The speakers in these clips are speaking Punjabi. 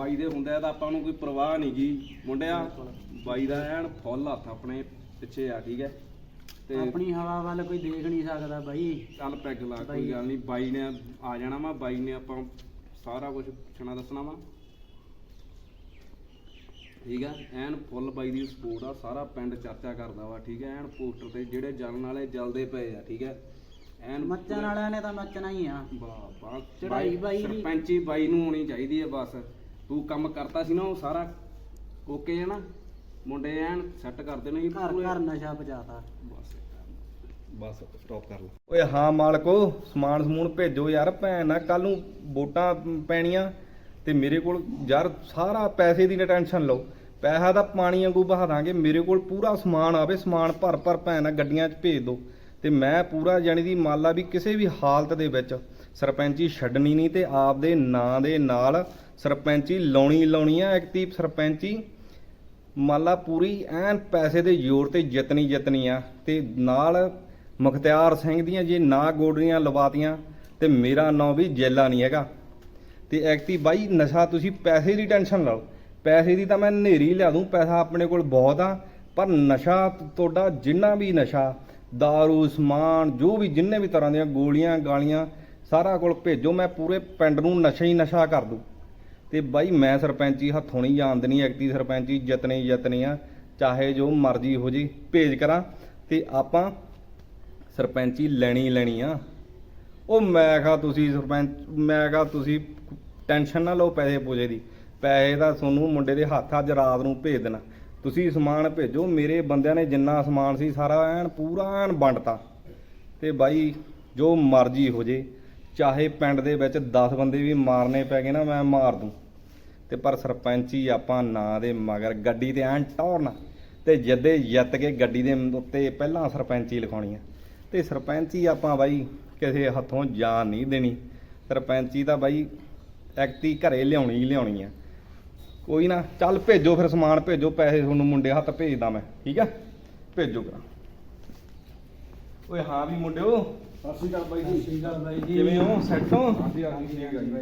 ਬਾਈ ਦੇ ਹੁੰਦਾ ਤਾਂ ਆਪਾਂ ਨੂੰ ਕੋਈ ਪਰਵਾਹ ਨਹੀਂ ਜੀ। ਮੁੰਡਿਆ ਬਾਈ ਦਾ ਐਨ ਫੁੱਲ ਹੱਥ ਆਪਣੇ ਪਿੱਛੇ ਆ ਠੀਕ ਹੈ? ਤੇ ਆਪਣੀ ਹਵਾ ਵੱਲ ਕੋਈ ਦੇਖ ਨਹੀਂ ਸਕਦਾ ਬਾਈ। ਚੱਲ ਪੈਗ ਲਾ। ਕੋਈ ਗੱਲ ਨਹੀਂ। ਬਾਈ ਨੇ ਆ ਜਾਣਾ ਵਾ ਬਾਈ ਨੇ ਆਪਾਂ ਸਾਰਾ ਕੁਝ ਪੁੱਛਣਾ ਦੱਸਣਾ ਵਾ। ਠੀਕ ਆ ਐਨ ਫੁੱਲ ਬਾਈ ਦੀ ਸਪੋਰਟ ਆ ਸਾਰਾ ਪਿੰਡ ਚਰਚਾ ਕਰਦਾ ਵਾ ਠੀਕ ਹੈ? ਐਨ ਪੋਸਟਰ ਤੇ ਜਿਹੜੇ ਜਲਣ ਵਾਲੇ ਜਲਦੇ ਪਏ ਆ ਠੀਕ ਹੈ? ਐਨ ਮੱਚਣ ਵਾਲਿਆਂ ਨੇ ਤਾਂ ਮੱਚਣਾ ਹੀ ਆ। ਵਾਹ ਬਾਈ ਦੀ। ਸਰਪੰਚੀ ਬਾਈ ਨੂੰ ਹੋਣੀ ਚਾਹੀਦੀ ਹੈ ਬਸ। ਤੂੰ ਕੰਮ ਕਰਤਾ ਸੀ ਨਾ ਉਹ ਸਾਰਾ ਓਕੇ ਹੈ ਨਾ ਮੁੰਡੇ ਐਨ ਸੈੱਟ ਕਰਦੇ ਨੇ ਜੀ ਘਰ। ਘਰ ਨਸ਼ਾ ਪਜਾਤਾ ਬਸ ਬਸ ਸਟਾਪ ਕਰ ਲਾ। ਓਏ ਹਾਂ ਮਾਲਕੋ ਸਮਾਨ ਸਮੂਨ ਭੇਜੋ ਯਾਰ ਭੈਣ ਨਾ ਕੱਲ ਨੂੰ ਵੋਟਾਂ ਪੈਣੀਆਂ ਤੇ ਮੇਰੇ ਕੋਲ ਯਾਰ ਸਾਰਾ ਪੈਸੇ ਦੀ ਨਾ ਟੈਨਸ਼ਨ ਲਓ। ਪੈਸਾ ਤਾਂ ਪਾਣੀ ਵਾਂਗੂ ਬਹਾ ਦਾਂਗੇ ਮੇਰੇ ਕੋਲ ਪੂਰਾ ਸਮਾਨ ਆਵੇ ਸਮਾਨ ਭਰ ਭਰ ਭੈਣ ਗੱਡੀਆਂ 'ਚ ਭੇਜ ਦਿਓ ਤੇ ਮੈਂ ਪੂਰਾ ਜਾਣੀ ਦੀ ਮੰਨ ਲਾ ਵੀ ਕਿਸੇ ਵੀ ਹਾਲਤ ਦੇ ਵਿੱਚ ਸਰਪੰਚੀ ਛੱਡਣੀ ਨਹੀਂ ਤੇ ਆਪਦੇ ਨਾਂ ਦੇ ਨਾਲ ਸਰਪੰਚੀ ਲਾਉਣੀ ਲਾਉਣੀ ਆ ਐਕਟਿਵ ਸਰਪੰਚੀ। ਮੰਨ ਲਾ ਪੂਰੀ ਐਨ ਪੈਸੇ ਦੇ ਜ਼ੋਰ ਤੇ ਜਿੱਤਣੀ ਜਿੱਤਣੀ ਆ ਤੇ ਨਾਲ ਮੁਖਤਿਆਰ ਸਿੰਘ ਦੀਆਂ ਜੇ ਨਾ ਗੋਡਰੀਆਂ ਲਵਾਤੀਆਂ ਤੇ ਮੇਰਾ ਨਾਂ ਵੀ ਜੇਲਾ ਨਹੀਂ ਹੈਗਾ। ਤੇ ਐਕਟੀ ਬਾਈ ਨਸ਼ਾ ਤੁਸੀਂ ਪੈਸੇ ਦੀ ਟੈਨਸ਼ਨ ਲਓ। ਪੈਸੇ ਦੀ ਤਾਂ ਮੈਂ ਨੇਰੀ ਲਿਆ ਦੂੰ, ਪੈਸਾ ਆਪਣੇ ਕੋਲ ਬਹੁਤ ਆ, ਪਰ ਨਸ਼ਾ ਤੁਹਾਡਾ ਜਿੰਨਾ ਵੀ ਨਸ਼ਾ दारू ਸਮਾਨ ਜੋ ਵੀ ਜਿੰਨੇ ਵੀ ਤਰ੍ਹਾਂ ਦੀਆਂ ਗੋਲੀਆਂ ਗਾਲੀਆਂ ਸਾਰਾ ਕੋਲ ਭੇਜੋ ਮੈਂ ਪੂਰੇ ਪਿੰਡ ਨੂੰ ਨਸ਼ਾ ਹੀ ਨਸ਼ਾ ਕਰ ਦੂੰ ਤੇ ਬਾਈ ਮੈਂ ਸਰਪੰਚੀ ਹੱਥੋਂ ਨਹੀਂ ਜਾਣ ਦੇਣੀ ਐਕਟੀ ਸਰਪੰਚੀ ਜਿੱਤਣੀ ਜਿੱਤਣੀ ਆ ਚਾਹੇ ਜੋ ਮਰਜ਼ੀ ਹੋ ਜੀ ਭੇਜ ਕਰਾਂ ਤੇ ਆਪਾਂ ਸਰਪੰਚੀ ਲੈਣੀ ਲੈਣੀ ਆ ਉਹ ਮੈਂ ਕਿਹਾ ਤੁਸੀਂ ਸਰਪੰਚ ਮੈਂ ਕਿਹਾ ਤੁਸੀਂ ਟੈਨਸ਼ਨ ਨਾ ਲਓ ਪੈਸੇ ਪੂਜੇ ਦੀ ਪੈਸੇ ਤਾਂ ਤੁਹਾਨੂੰ ਮੁੰਡੇ ਦੇ ਹੱਥ ਅੱਜ ਰਾਤ ਨੂੰ ਭੇਜ ਦੇਣਾ ਤੁਸੀਂ ਸਮਾਨ ਭੇਜੋ, ਮੇਰੇ ਬੰਦਿਆਂ ਨੇ ਜਿੰਨਾ ਸਮਾਨ ਸੀ ਸਾਰਾ ਐਨ ਪੂਰਾ ਐਨ ਵੰਡਤਾ। ਤੇ ਬਾਈ, ਜੋ ਮਰਜ਼ੀ ਹੋ ਜੇ, ਚਾਹੇ ਪਿੰਡ ਦੇ ਵਿੱਚ 10 ਬੰਦੇ ਵੀ ਮਾਰਨੇ ਪੈ ਗਏ ਨਾ, ਮੈਂ ਮਾਰ ਦੂੰ। ਤੇ ਪਰ ਸਰਪੰਚੀ ਆਪਾਂ ਨਾਂ ਦੇ ਮਗਰ ਗੱਡੀ ਤੇ ਐਨ ਟੌਰਨ ਤੇ ਜਦੇ ਜਿੱਤ ਕੇ ਗੱਡੀ ਦੇ ਉੱਤੇ ਪਹਿਲਾਂ ਸਰਪੰਚੀ ਲਿਖਾਉਣੀ ਆ। ਤੇ ਸਰਪੰਚੀ ਆਪਾਂ ਬਾਈ ਕਿਸੇ ਹੱਥੋਂ ਜਾਣ ਨਹੀਂ ਦੇਣੀ। ਸਰਪੰਚੀ ਤਾਂ ਬਾਈ ਐਕਤੀ ਘਰੇ ਲਿਆਉਣੀ ਲਿਆਉਣੀ ਆ। ਕੋਈ ਨਾ ਚੱਲ ਭੇਜੋ ਫਿਰ ਸਮਾਨ ਭੇਜੋ ਪੈਸੇ ਤੁਹਾਨੂੰ ਮੁੰਡੇ ਹੱਥ ਭੇਜਦਾ ਮੈਂ ਠੀਕ ਆ? ਭੇਜੋ ਕਰਾਂ ਓਏ ਹਾਂ ਵੀ ਮੁੰਡਿਓ ਸਤਿ ਸ਼੍ਰੀ ਅਕਾਲ ਬਾਈ ਸਤਿ ਸ਼੍ਰੀ ਅਕਾਲ ਬਾਈ ਜੀ। ਕਿਵੇਂ ਹੋ? ਸੈੱਟ ਹੋ? ਠੀਕ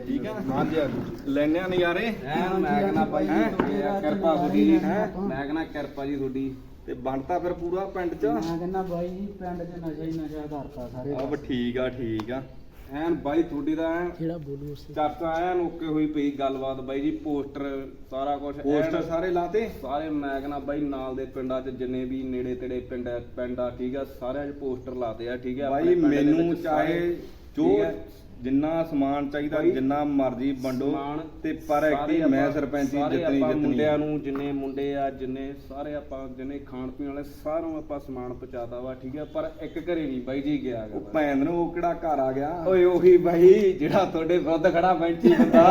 ਜੀ। ਆ? ਹਾਂਜੀ ਹਾਂਜੀ। ਲੈਣਿਆ ਨਜ਼ਾਰੇ? ਮੈਂ ਕਹਿੰਦਾ ਬਾਈ ਜੀ ਹੈਂ? ਕਿਰਪਾ ਤੁਹਾਡੀ। ਜੀ ਹੈਂ? ਮੈਂ ਕਹਿੰਦਾ ਕਿਰਪਾ ਜੀ ਤੁਹਾਡੀ। ਤੇ ਬਣਤਾ ਫਿਰ ਪੂਰਾ ਪਿੰਡ ਚ? ਮੈਂ ਕਹਿੰਦਾ ਬਾਈ ਜੀ ਪਿੰਡ 'ਚ ਨਸ਼ਾ ਹੀ ਨਸ਼ਾ ਕਰਤਾ ਸਾਰੇ ਆਹ ਠੀਕ ਆ ਠੀਕ ਆ। ਐਨ ਬਾਈ ਤੁਹਾਡੀ ਦਾ ਐਨ ਜਿਹੜਾ ਬੋਲੂ ਉਸ ਚਰਚਾ ਐਨ ਓਕੇ ਹੋਈ ਪਈ ਗੱਲਬਾਤ ਬਾਈ ਜੀ ਪੋਸਟਰ ਸਾਰਾ ਕੁਝ ਪੋਸਟਰ ਸਾਰੇ ਲਾਤੇ ਸਾਰੇ ਮੈਂ ਕਹਿੰਦਾ ਬਾਈ ਨਾਲ ਦੇ ਪਿੰਡਾਂ 'ਚ ਜਿੰਨੇ ਵੀ ਨੇੜੇ ਤੇੜੇ ਪਿੰਡ ਪਿੰਡ ਆ ਠੀਕ ਆ ਸਾਰਿਆਂ 'ਚ ਪੋਸਟਰ ਲਾਤੇ ਆ ਠੀਕ ਆ ਬਾਈ ਮੈਨੂੰ ਚਾਹੇ ਜੋ। ਜਿੰਨਾ ਸਮਾਨ ਚਾਹੀਦਾ ਜਿੰਨਾ ਮਰਜ਼ੀ ਵੰਡੋ ਸਮਾਨ ਤੇ ਪਰ ਸਾਰੇ ਐਕਟੀ ਆਪਾਂ- ਮੈਂ ਸਰਪੰਚੀ ਸਾਰੇ ਜਿੱਤਣੀ ਆਪਾਂ ਜਿੱਤਣੀ ਮੁੰਡਿਆਂ ਨੂੰ ਜਿੰਨੇ ਮੁੰਡੇ ਆ ਜਿੰਨੇ ਸਾਰੇ ਆਪਾਂ ਜਿੰਨੇ ਖਾਣ ਪੀਣ ਵਾਲੇ ਸਾਰਿਆਂ ਨੂੰ ਆਪਾਂ ਸਮਾਨ ਪਹੁੰਚਾਤਾ ਵਾ ਠੀਕ ਆ? ਪਰ ਇੱਕ ਘਰੇ ਨਹੀਂ ਬਾਈ ਜੀ ਗਿਆ ਗਾ ਉਹ। ਭੈਣ ਨੂੰ ਉਹ ਕਿਹੜਾ ਘਰ ਆ ਗਿਆ? ਓਏ ਉਹੀ ਬਾਈ ਜਿਹੜਾ ਤੁਹਾਡੇ ਵਿਰੁੱਧ ਖੜਾ ਬੈਂਚੀ ਬੰਦਾ।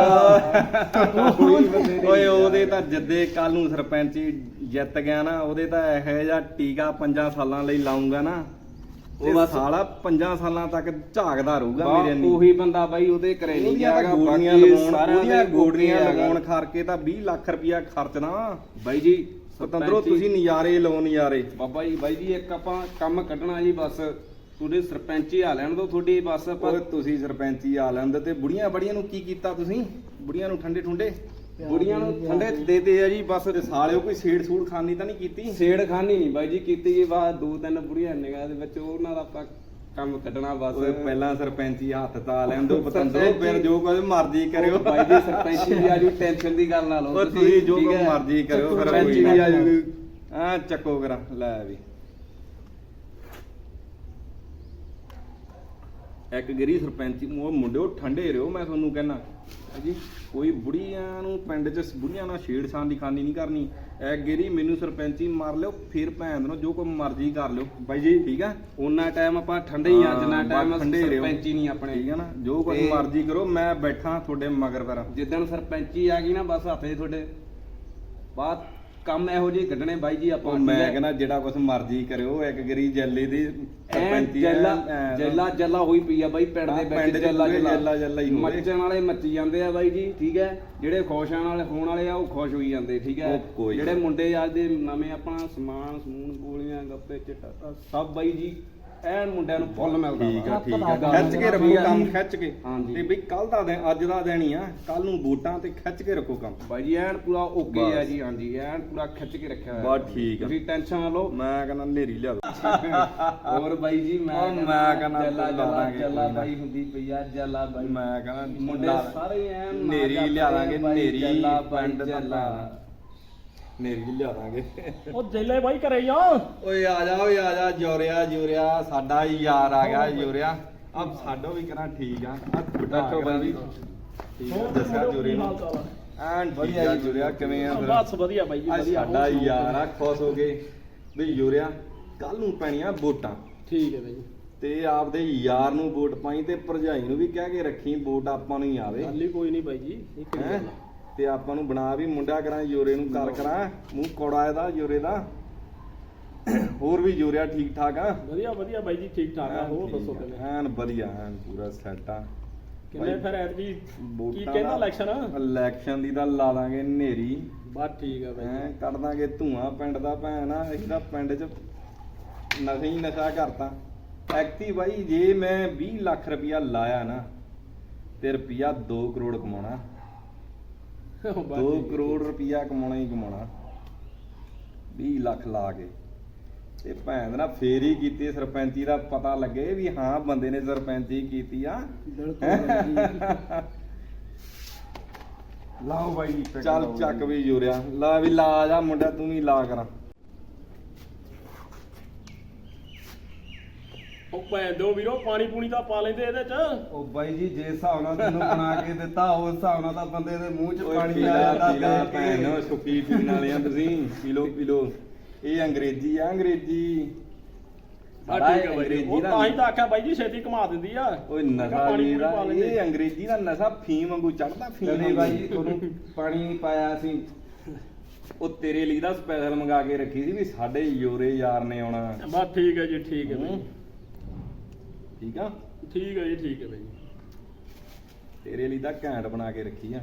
ਉਹੀ ਬੰਦੇ ਨੇ ਓਏ ਉਹਦੇ ਤਾਂ ਜੱਦੇ ਕੱਲ ਨੂੰ ਸਰਪੰਚੀ ਜਿੱਤ ਗਿਆ ਨਾ ਉਹਦੇ ਤਾਂ ਇਹੋ ਜਿਹਾ ਟੀਕਾ 5 ਸਾਲਾਂ ਲਈ ਲਾਉਂਗਾ ਨਾ। ਉਹ ਬਸ- ਸਾਲਾ 5 ਸਾਲਾਂ ਤੱਕ ਝਾਕਦਾ ਰਹੂਗਾ ਮੇਰੇ ਨਹੀਂ ਉਹੀ ਬੰਦਾ ਬਾਈ ਉਹਦੇ ਘਰੇ ਨਹੀਂ ਉਹਦੀਆਂ ਗਿਆ ਤਾਂ ਗਾ, ਗੋਲੀਆਂ ਬਾਕੀ ਲਗਾਉਣ ਉਹਦੀਆਂ ਦੇ ਹੈਗਾ। ਲਗਾਉਣ ਖਰਕੇ ਤਾਂ 20 ਲੱਖ ਰੁਪਇਆ ਖਰਚਣਾ ਬਾਈ ਜੀ ਸਰਪੰਚੀ- ਤੁਸੀਂ ਨਜ਼ਾਰੇ ਲਓ ਨਜ਼ਾਰੇ। ਬਾਬਾ ਜੀ ਬਾਈ ਜੀ ਇੱਕ ਆਪਾਂ ਕੰਮ ਕੱਢਣਾ ਜੀ ਬਸ। ਤੁਹਾਡੇ ਸਰਪੰਚੀ ਆ ਲੈਣ ਦੋ ਤੁਹਾਡੀ ਬਸ ਆਪਾਂ। ਓਏ ਤੁਸੀਂ ਸਰਪੰਚੀ ਆ ਲੈਂਦੇ ਤੇ ਬੁੜੀਆਂ ਬੜੀਆਂ ਨੂੰ ਕੀ ਕੀਤਾ ਤੁਸੀਂ? ਬੁੜੀਆਂ ਨੂੰ ਠੰਡੇ ਠੁੰਡੇ ਬੁੜੀਆਂ ਨੂੰ ਠੰਡੇ ਦੇਤੇ ਆ ਜੀ ਬਸ ਤੇ ਸਾਲਿਓ ਕੋਈ ਛੇੜ ਛੂੜ ਖਾਨੀ ਤਾਂ ਨਹੀਂ ਕੀਤੀ? ਸੇੜ ਖਾਨੀ ਨਹੀਂ ਬਾਈ ਜੀ ਕੀਤੀ ਗਈ ਬਾਅਦ ਦੋ ਤਿੰਨ ਬੁੜੀਆਂ ਨਿਗਾਹ ਦੇ ਵਿੱਚ ਉਹਨਾਂ ਦਾ ਆਪਾਂ ਕੰਮ ਕੱਢਣਾ ਬਸ। ਓਏ ਪਹਿਲਾਂ ਸਰਪੰਚੀ ਹੱਥ ਤਾਂ ਲੈਣ ਦੋ ਸਰਪੰਚੀ- ਫਿਰ ਜੋ ਕੁਝ ਮਰਜ਼ੀ ਕਰਿਓ। ਬਾਈ ਜੀ ਸਰਪੰਚੀ ਦੀ ਆਜੂ ਟੈਨਸ਼ਨ ਦੀ ਗੱਲ ਨਾ ਲਓ। ਤੁਸੀਂ ਜੋ ਹੈ? ਮਰਜ਼ੀ ਕਰਿਓ ਫਿਰ ਸਰਪੰਚੀ ਕੋਈ। ਆਜੂ ਆ ਚੱਕੋ ਕਰਾਂ ਲੈ ਵੀ। ਇੱਕ ਗਰੀ ਸਰਪੰਚੀ ਉਹ ਮੁੰਡਿਓ ਠੰਡੇ ਰਿਓ ਮੈਂ ਤੁਹਾਨੂੰ ਕਹਿਣਾ ਜੀ ਕੋਈ ਬੁੜੀਆਂ ਨੂੰ ਪਿੰਡ 'ਚ ਬੁੜੀਆਂ ਨਾਲ ਛੇੜਛਾੜ ਦੀ ਖਾਨੀ ਨਹੀਂ ਕਰਨੀ। ਐ ਗੇਰੀ ਮੈਨੂੰ ਸਰਪੰਚੀ ਮਾਰ ਲਿਓ ਫਿਰ ਭੈਣ ਨੂੰ ਜੋ ਕੋਈ ਮਰਜ਼ੀ ਕਰ ਲਿਓ। ਬਾਈ ਜੀ। ਠੀਕ ਆ? ਉਹਨਾਂ ਟਾਈਮ ਆਪਾਂ ਠੰਡੇ ਹੀ ਆ ਜਿੰਨਾ ਟਾਈਮ ਠੰਡੇ ਰਿਹੋ। ਸਰਪੰਚੀ ਨਹੀਂ ਆਪਣੇ। ਠੀਕ ਆ ਨਾ? ਜੋ ਤੇ- ਮਰਜ਼ੀ ਕਰੋ ਮੈਂ ਬੈਠਾ ਤੁਹਾਡੇ ਮਗਰ ਫਿਰ। ਜਿੱਦਣ ਸਰਪੰਚੀ ਆ ਗਈ ਨਾ ਬਸ ਹੱਥੇ ਤੁਹਾਡੇ। ਬਾਅਦ ਕੰਮ ਇਹੋ ਜਿਹੇ ਕੱਢਣੇ ਬਾਈ ਜੀ ਆਪਾਂ ਉਹ ਮੈਂ? ਕਹਿੰਦਾ ਜਿਹੜਾ ਕੁਝ ਮਰਜ਼ੀ ਕਰਿਓ ਇੱਕ ਗਰੀ ਜੱਲੇ ਦੀ ਸਰਪੰਚੀ ਜੱਲਾ ਜੱਲਾ ਜੱਲਾ ਹੋਈ ਪਈ ਆ ਬਾਈ ਪਿੰਡ ਦੇ ਵਿੱਚ ਜੱਲਾ ਜੱਲਾ ਜੱਲਾ ਹੀ ਹੋਵੇ। ਮੱਚਣ ਵਾਲੇ ਮੱਚੀ ਜਾਂਦੇ ਆ ਬਾਈ ਜੀ ਠੀਕ ਹੈ ਜਿਹੜੇ ਖੁਸ਼ ਆਣ ਵਾਲੇ ਹੋਣ ਵਾਲੇ ਆ ਉਹ ਖੁਸ਼ ਹੋਈ ਜਾਂਦੇ ਠੀਕ ਹੈ ਜਿਹੜੇ ਮੁੰਡੇ ਅੱਜ ਦੇ ਨਵੇਂ ਆਪਣਾ ਸਮਾਨ ਸਮੂਨ ਗੋਲੀਆਂ ਗੱਪੇ ਚਿੱਟਾ ਸਭ ਬਾਈ ਜੀ ਐਨ ਮੁੰਡਿਆਂ ਨੂੰ ਫੁੱਲ ਮਿਲਦਾ ਠੀਕ। ਆ ਠੀਕ ਆ। ਖਿੱਚ ਕੇ ਰੱਖੋ ਕੰਮ ਖਿੱਚ ਕੇ। ਹਾਂਜੀ। ਤੇ ਬਈ ਕੱਲ ਦਾ ਦਿਨ ਅੱਜ ਦਾ ਦਿਨ ਹੀ ਆ। ਕੱਲ ਨੂੰ ਵੋਟਾਂ ਤੇ ਖਿੱਚ ਕੇ ਰੱਖੋ ਕੰਮ। ਬਾਈ ਜੀ ਐਨ ਪੂਰਾ ਓਕੇ ਬਸ। ਆ ਜੀ ਹਾਂਜੀ। ਐਨ ਪੂਰਾ ਖਿੱਚ ਕੇ ਰੱਖਿਆ ਹੋਇਆ। ਬਸ ਠੀਕ ਆ। ਤੁਸੀਂ ਟੈਨਸ਼ਨ ਨਾ ਲਓ। ਮੈਂ ਕਹਿੰਦਾ ਨੇਰੀ ਲਿਆ ਦੋ। ਹੋਰ ਬਾਈ ਜੀ ਮੈਂ ਉਹ ਮੈਂ ਕਹਿੰਦਾ ਜੱਲਾ ਲਾ ਜੱਲਾ ਦਾਂਗੇ ਜੱਲਾ ਕੋਈ ਨਾ। ਬਾਈ ਹੁੰਦੀ ਪਈ ਆ ਜੱਲਾ ਬਾਈ। ਮੈਂ ਕਹਿੰਦਾ ਮੁੰਡੇ ਸਾਰੇ ਐਨ ਨੇਰੀ ਲਿਆ ਦਾਂਗੇ, ਨੇਰੀ ਜੱਲਾ ਪਿੰਡ ਦਾ ਜੱਲਾ ਨੇਰੀ ਲਿਆ ਦਾਂਗੇ। ਉਹ ਜੇਲੇ ਬਾਈ ਘਰੇ ਆ। ਓਏ ਆ ਜਾ ਓਏ ਆ ਜਾ ਜੋਰਿਆ ਜੋਰਿਆ ਸਾਡਾ ਹੀ ਯਾਰ ਆ ਗਿਆ ਜੋਰਿਆ। ਆ ਸਾਡੋ ਵੀ ਕਰਾਂ ਠੀਕ ਆ ਆ ਜੀ। ਠੀਕ ਆ, ਦੱਸਿਆ ਜੋਰੇ ਨੂੰ। ਐਨ ਵਧੀਆ ਜੀ ਜੋਰਿਆ ਕਿਵੇਂ ਆ ਫਿਰ? ਬਸ ਵਧੀਆ ਬਾਈ ਜੀ ਵਧੀਆ। ਸਾਡਾ ਯਾਰ ਆ ਖੁਸ਼ ਹੋ ਗਏ ਵੀ ਜੋਰਿਆ ਕੱਲ ਨੂੰ ਪੈਣੀਆਂ ਵੋਟਾਂ। ਠੀਕ ਹੈ ਬਾਈ। ਜੀ ਤੇ ਆਪਦੇ ਯਾਰ ਨੂੰ ਵੋਟ ਪਾਈ ਤੇ ਭਰਜਾਈ ਨੂੰ ਵੀ ਕਹਿ ਕੇ ਰੱਖੀ ਵੋਟ ਆਪਾਂ ਨੂੰ ਹੀ ਆਵੇ। ਗੱਲ ਹੀ ਕੋਈ ਨਹੀਂ ਬਾਈ ਜੀ ਇਹ ਕਿਹੜੀ ਹੈਂ? ਗੱਲ ਆ? ਤੇ ਆਪਾਂ ਨੂੰ ਬਣਾ ਵੀ ਮੁੰਡਾ ਕਰਾਂ ਯੋਰੇ ਨੂੰ ਕਰ ਕਰਾਂ ਮੂੰਹ ਕੋੜਾ ਇਹਦਾ ਯੋਰੇ ਦਾ। ਹੋਰ ਵੀ ਯੋਰਿਆ ਠੀਕ ਠਾਕ ਆ? ਵਧੀਆ ਵਧੀਆ ਬਾਈ ਜੀ ਠੀਕ ਠਾਕ ਆ ਹੋਰ ਦੱਸੋ ਕਿਵੇਂ? ਐਨ ਵਧੀਆ ਐਨ ਪੂਰਾ ਸੈੱਟ ਆ। ਕਿੰਨੇ ਬਾਈ, ਫਿਰ ਐਤਕੀ? ਕੀ ਵੋਟਾਂ ਕਹਿੰਦਾ ਇਲੈਕਸ਼ਨ ਇਲੈਕਸ਼ਨ ਦੀ ਤਾਂ ਲਾ ਦਾਂਗੇ ਨੇਰੀ ਬਸ ਠੀਕ ਆ ਬਾਈ ਐ ਕੱਢ ਦਾਂਗੇ ਧੂਆਂ ਪਿੰਡ ਦਾ ਭੈਣ ਆ ਅਸੀਂ ਤਾਂ ਪਿੰਡ 'ਚ ਨਸ਼ਾ ਹੀ ਨਸ਼ਾ ਕਰਤਾ। ਐਕਟੀ ਬਾਈ ਜੇ ਮੈਂ 20 ਲੱਖ ਰੁਪਇਆ ਲਾਇਆ ਨਾ ਤੇ ਰੁਪਇਆ 2 ਕਰੋੜ ਕਮਾਉਣਾ। 2 ਠੀਕ। ਕਰੋੜ ਰੁਪਇਆ ਕਮਾਉਣਾ ਹੀ ਕਮਾਉਣਾ। 20 ਲੱਖ ਲਾ ਕੇ। ਤੇ ਭੈਣ ਦਾ ਫੇਰ ਹੀ ਕੀਤੀ ਸਰਪੰਚੀ ਦਾ ਪਤਾ ਲੱਗੇ ਵੀ ਹਾਂ ਬੰਦੇ ਨੇ ਸਰਪੰਚੀ ਕੀਤੀ ਆ। ਲਾਓ ਬਾਈ ਚੱਲ ਚੱਕ ਵੀ ਜੁਰਿਆ। ਲਾ ਵੀ ਲਾ ਜਾ ਮੁੰਡਾ ਤੂੰ ਵੀ ਲਾ ਕਰਾਂ। ਉਹ ਭੈਣ ਦਿਓ ਵੀਰੋ ਪਾਣੀ ਪੂਣੀ ਤਾਂ ਪਾ ਲੈਂਦੇ ਇਹਦੇ ਚ ਉਹ ਬਾਈ ਜੀ ਜੇ ਹਿਸਾਬ ਨਾਲ ਤੈਨੂੰ ਬਣਾ ਕੇ ਦਿੱਤਾ ਉਸ ਹਿਸਾਬ ਨਾਲ ਤਾਂ ਬੰਦੇ ਦੇ ਮੂੰਹ 'ਚ ਪਾਣੀ ਆ ਜਾਂਦਾ ਦੇਖ ਕੇ। ਭੈਣ ਸੁੱਕੀ ਪੀਣ ਵਾਲੇ ਆ ਤੁਸੀਂ ਪੀ ਲੋ ਪੀ ਲੋ ਇਹ ਅੰਗਰੇਜ਼ੀ ਆ ਅੰਗਰੇਜ਼ੀ ਹਾਂ ਸਾਡਾ ਠੀਕ ਹੈ ਬਾਈ ਜੀ। ਉਹ ਤਾਂ ਹੀ ਤਾਂ ਆਖਿਆ ਬਾਈ ਜੀ ਛੇਤੀ ਘੁਮਾ ਦਿੰਦੀ ਆ ਓਏ ਮੈਂ ਕਿਹਾ ਨਸ਼ਾ ਪਾਣੀ ਪਾ ਲੈਂਦੇ। ਇਹ ਅੰਗਰੇਜ਼ੀ ਦਾ ਨਸ਼ਾ ਫੀਮ ਵਾਂਗੂ ਚੜਦਾ ਫੀਮ ਵਾਂਗੂ। ਬਾਈ ਜੀ ਤੁਹਾਨੂੰ ਪਾਣੀ ਨਹੀਂ ਪਾਇਆ ਸੀ ਉਹ ਤੇਰੇ ਲਈ ਦਾ ਸਪੈਸ਼ਲ ਮੰਗਾ ਕੇ ਰੱਖੀ ਸੀ ਵੀ ਸਾਡੇ ਯੋਰੇ ਯਾਰ ਨੇ ਆਉਣਾ ਬਸ ਠੀਕ ਹੈ ਜੀ ਠੀਕ ਹੈ ਬਾਈ ਹੂੰ। ਠੀਕ ਆ? ਠੀਕ ਹੈ ਜੀ ਠੀਕ ਹੈ ਬਾਈ ਤੇਰੇ ਲਈ ਤਾਂ ਘੈਂਟ ਬਣਾ ਕੇ ਰੱਖੀ ਆ।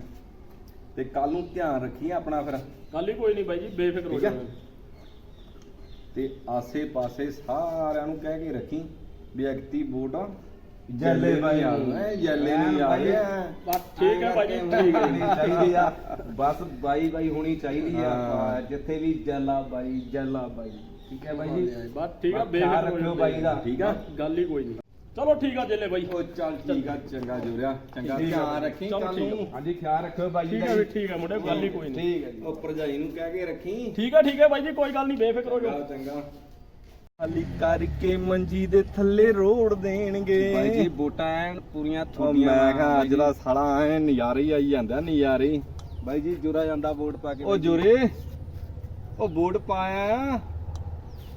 ਤੇ ਕੱਲ ਨੂੰ ਧਿਆਨ ਰੱਖੀ ਆਪਣਾ ਫਿਰ। ਕੱਲ ਹੀ ਕੋਈ ਨਹੀਂ ਬਾਈ ਜੀ ਬੇਫਿਕਰ ਹੋ ਠੀਕ ਆ। ਜਾਓ ਤੇ ਆਸੇ-ਪਾਸੇ ਸਾਰਿਆਂ ਨੂੰ ਕਹਿ ਕੇ ਰੱਖੀ ਵੀ ਐਕਟੀ ਵੋਟ ਜੱਲੇ ਬਾਈ। ਆ ਜੱਲੇ ਨਹੀਂ ਆ ਗਏ ਬਸ ਠੀਕ ਹੈ ਬਾਈ ਜੀ ਠੀਕ ਹੈ ਹੋਣੀ ਚਾਹੀਦੀ ਆ। ਬਸ ਬਾਈ ਬਾਈ ਹੋਣੀ ਚਾਹੀਦੀ ਆ। ਹਾਂ। ਜਿੱਥੇ ਵੀ ਜੱਲਾ ਬਾਈ ਜੱਲਾ ਬਾਈ। ਠੀਕ ਹੈ ਬਾਈ ਜੀ? ਬਸ ਠੀਕ ਆ ਬੇਫਿਕਰ ਹੋ ਰੱਖਿਓ ਜਾਓ ਬਾਈ ਦਾ। ਠੀਕ ਆ? ਗੱਲ ਹੀ ਕੋਈ ਨਹੀਂ। ਚਲੋ ਠੀਕ ਆ ਜੱਲੇ ਬਾਈ। ਉਹ ਚੱਲ ਠੀਕ ਆ ਚੰਗਾ ਜੋਰਿਆ ਚੰਗਾ ਠੀਕ ਆ। ਧਿਆਨ ਰੱਖੀ ਚਲੋ ਕੱਲ ਠੀਕ ਆ। ਨੂੰ ਹਾਂਜੀ ਖਿਆਲ ਰੱਖਿਓ ਬਾਈ ਜੀ ਠੀਕ ਵੀ ਜੀ। ਠੀਕ ਹੈ ਮੁੰਡੇ ਗੱਲ ਹੀ ਕੋਈ ਨਹੀਂ। ਠੀਕ ਹੈ ਜੀ। ਉਹ ਭਰਜਾਈ ਨੂੰ ਕਹਿ ਕੇ ਰੱਖੀ। ਠੀਕ ਹੈ ਠੀਕ ਹੈ ਬਾਈ ਜੀ ਕੋਈ ਗੱਲ ਨਹੀਂ ਬੇਫਿਕਰ ਹੋ ਜਾਓ। ਚੰਗਾ। ਖਾਲੀ ਕਰਕੇ ਮੰਜੀ ਦੇ ਥੱਲੇ ਰੋੜ ਦੇਣਗੇ। ਬਾਈ ਜੀ ਵੋਟਾਂ ਐਨ ਪੂਰੀਆਂ ਉਹ ਥੋੜੀਆਂ ਮੈਂ ਕਿਹਾ ਅੱਜ ਦਾ ਸਾਲਾ ਐ ਨਜ਼ਾਰੇ ਹੀ ਆਈ ਜਾਂਦਾ ਨਜ਼ਾਰੇ ਹੀ। ਬਾਈ ਜੀ ਜੁਰਾ ਜਾਂਦਾ ਵੋਟ ਪਾ ਕੇ ਉਹ ਜੋਰੇ ਉਹ ਵੋਟ ਪਾਇਆ ਆ।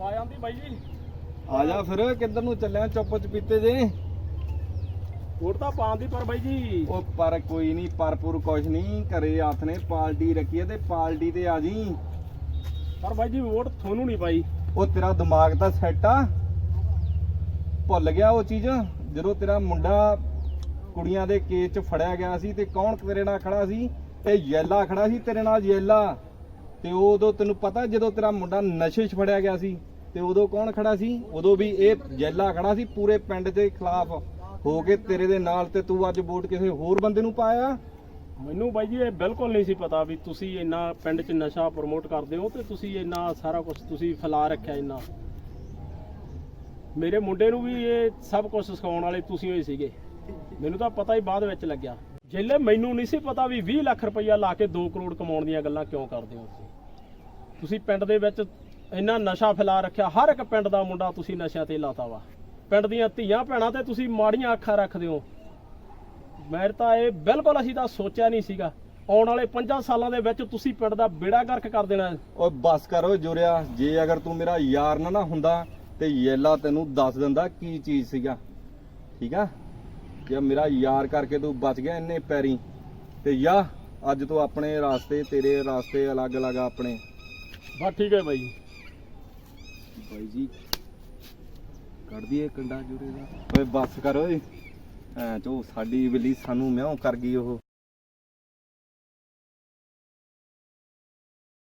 ਆ ਜਾਂਦੀ ਬਾਈ ਜੀ। ਆ ਜਾ ਫਿਰ ਕਿੱਧਰ ਨੂੰ ਚੱਲਿਆ ਚੁੱਪ ਚਪੀਤੇ ਜੇ? ਵੋਟ ਤਾਂ ਪਾਉਂਦੀ ਪਰ ਬਾਈ ਜੀ। ਉਹ ਪਰ ਕੋਈ ਨਹੀਂ ਪਰਪੁਰ ਕੁਛ ਨਹੀਂ ਘਰੇ ਹੱਥ ਨੇ ਪਾਰਟੀ ਰੱਖੀ ਐ ਤੇ ਪਾਰਟੀ ਤੇ ਆ ਜੀ। ਪਰ ਬਾਈ ਜੀ ਵੋਟ ਤੁਹਾਨੂੰ ਨਹੀਂ ਪਾਈ। ਉਹ ਤੇਰਾ ਦਿਮਾਗ ਤਾਂ ਸੈੱਟ ਆ। ਭੁੱਲ ਗਿਆ ਉਹ ਚੀਜ਼ ਜਦੋਂ ਤੇਰਾ ਮੁੰਡਾ ਕੁੜੀਆਂ ਦੇ ਕੇਸ 'ਚ ਫੜਿਆ ਗਿਆ ਸੀ ਤੇ ਕੌਣ ਤੇਰੇ ਨਾਲ ਖੜਾ ਸੀ? ਇਹ ਯੈਲਾ ਖੜਾ ਸੀ ਤੇਰੇ ਨਾਲ ਯੈਲਾ। ਤੇ ਉਦੋਂ ਤੈਨੂੰ ਪਤਾ ਜਦੋਂ ਤੇਰਾ ਮੁੰਡਾ ਨਸ਼ੇ 'ਚ ਫੜਿਆ ਗਿਆ ਸੀ? ਤੇ ਉਦੋਂ ਕੌਣ ਖੜਾ ਸੀ? ਉਦੋਂ ਵੀ ਇਹ ਯੈਲਾ ਖੜਾ ਸੀ ਪੂਰੇ ਪਿੰਡ ਦੇ ਖਿਲਾਫ ਹੋ ਕੇ ਤੇਰੇ ਦੇ ਨਾਲ ਤੇ ਤੂੰ ਅੱਜ ਵੋਟ ਕਿਸੇ ਹੋਰ ਬੰਦੇ ਨੂੰ ਪਾਇਆ? ਮੈਨੂੰ ਬਾਈ ਜੀ ਇਹ ਬਿਲਕੁਲ ਨਹੀਂ ਸੀ ਪਤਾ ਵੀ ਤੁਸੀਂ ਇੰਨਾ ਪਿੰਡ 'ਚ ਨਸ਼ਾ ਪ੍ਰਮੋਟ ਕਰਦੇ ਹੋ ਤੇ ਤੁਸੀਂ ਇੰਨਾ ਸਾਰਾ ਕੁਝ ਤੁਸੀਂ ਫੈਲਾ ਰੱਖਿਆ ਇੰਨਾ। ਮੇਰੇ ਮੁੰਡੇ ਨੂੰ ਵੀ ਇਹ ਸਭ ਕੁਝ ਸਿਖਾਉਣ ਵਾਲੇ ਤੁਸੀਂ ਹੋਏ ਸੀਗੇ। ਮੈਨੂੰ ਤਾਂ ਪਤਾ ਹੀ ਬਾਅਦ ਵਿੱਚ ਲੱਗਿਆ। ਜੇਲੇ ਮੈਨੂੰ ਨਹੀਂ ਸੀ ਪਤਾ ਵੀ 20 ਲੱਖ ਰੁਪਈਆ ਲਾ ਕੇ 2 ਕਰੋੜ ਕਮਾਉਣ ਦੀਆਂ ਗੱਲਾਂ ਕਿਉਂ ਕਰਦੇ ਹੋ ਤੁਸੀਂ ਪਿੰਡ ਦੇ ਵਿੱਚ ਇੰਨਾ ਨਸ਼ਾ ਫੈਲਾ ਰੱਖਿਆ। ਹਰ ਇੱਕ ਪਿੰਡ ਦਾ ਮੁੰਡਾ ਤੁਸੀਂ ਨਸ਼ਿਆਂ ਤੇ ਲਾਤਾ ਵਾ। ਪਿੰਡ ਦੀਆਂ ਧੀਆਂ ਭੈਣਾਂ ਤੇ ਤੁਸੀਂ ਮਾੜੀਆਂ ਅੱਖਾਂ ਰੱਖਦੇ ਹੋ। ਮੈਂ ਤਾਂ ਇਹ ਬਿਲਕੁਲ ਅਸੀਂ ਤਾਂ ਸੋਚਿਆ ਨਹੀਂ ਸੀਗਾ। ਆਉਣ ਵਾਲੇ 5 ਸਾਲਾਂ ਦੇ ਵਿੱਚ ਤੁਸੀਂ ਪਿੰਡ ਦਾ ਬੇੜਾ ਗਰਕ ਕਰ ਦੇਣਾ ਓਏ ਬਸ ਕਰ ਓਏ ਜੁਰਿਆ ਜੇ ਅਗਰ ਤੂੰ ਮੇਰਾ ਯਾਰ ਨਾ ਨਾ ਹੁੰਦਾ ਤੇ ਯੈਲਾ ਤੈਨੂੰ ਦੱਸ ਦਿੰਦਾ ਕੀ ਚੀਜ਼ ਸੀਗਾ। ਠੀਕ ਆ? ਜੇ ਮੇਰਾ ਯਾਰ ਕਰਕੇ ਤੂੰ ਬਚ ਗਿਆ ਇੰਨੇ ਪੈਰੀ ਤੇ ਯਾ ਅੱਜ ਤੋਂ ਆਪਣੇ ਰਾਸਤੇ ਤੇਰੇ ਰਾਸਤੇ ਅਲੱਗ-ਅਲੱਗ ਆਪਣੇ। ਬਸ ਠੀਕ ਹੈ ਬਾਈ। ਬਾਈ ਜੀ। ਕੱਢ ਦਈਏ ਕੰਡਾ ਜੁਰੇ ਦਾ। ਓਏ ਬਸ ਕਰ ਓਏ। ਐ ਚੋ ਸਾਡੀ ਬਿੱਲੀ ਸਾਨੂੰ ਮਿਆਉ ਕਰ ਗਈ ਉਹ।